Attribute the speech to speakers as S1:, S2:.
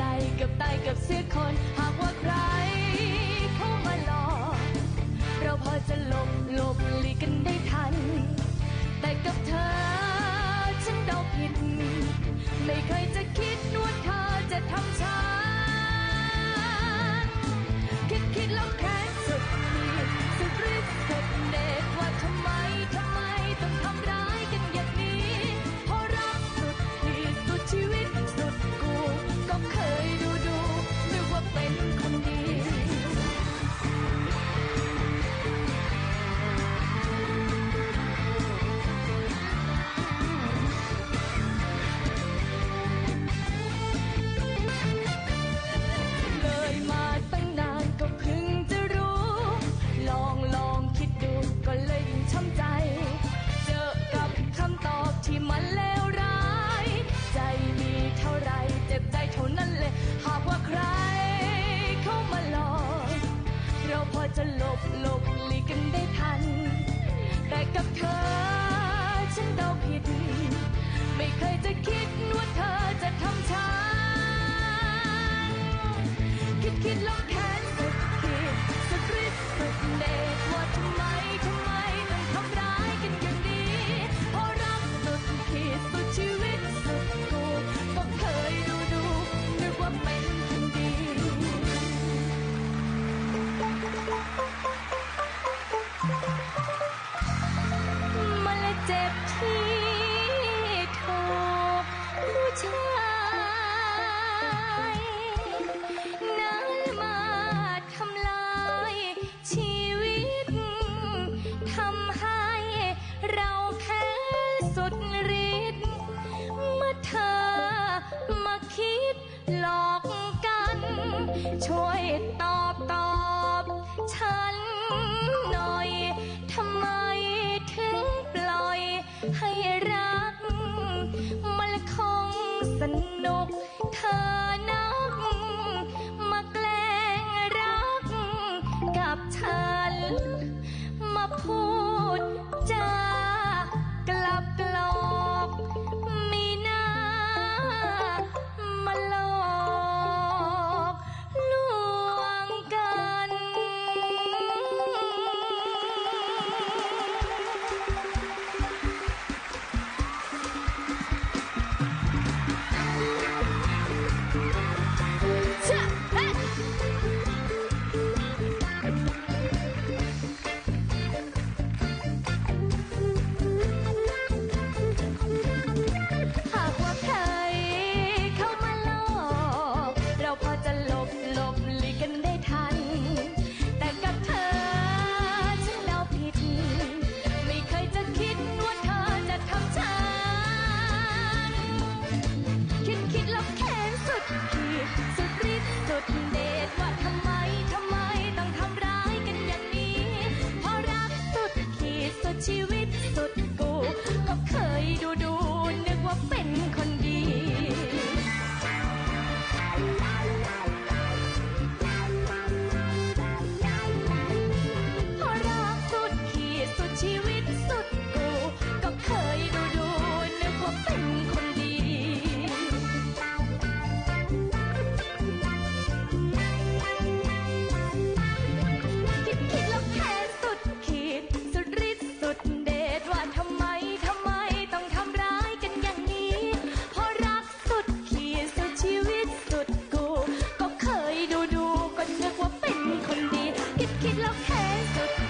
S1: จกับตายกับเสื้อคน หากว่าใครเข้ามาหลอก เราพอจะหลบหลบหลีกกันได้ทัน แต่กับเธอฉันเดาผิด ไม่เคยจะคิดว่าเธอจะทำฉัน จะหลบหลบหลีกกันได้ทัน แต่กับเธอฉันเดาผิด ไม่เคยจะคิดว่าเธอจะทำฉัน คิดคิดแล้วแค่ เจ็บที่เธอผู้ชายน้นมาทำลายชีวิตทำให้เราแพ้สุดฤทธิ์เมื่อเธอมาคิดหลอกกัน ช่วยตอบตอบฉันหน่อย บหลบหลีกกันได้ทัน so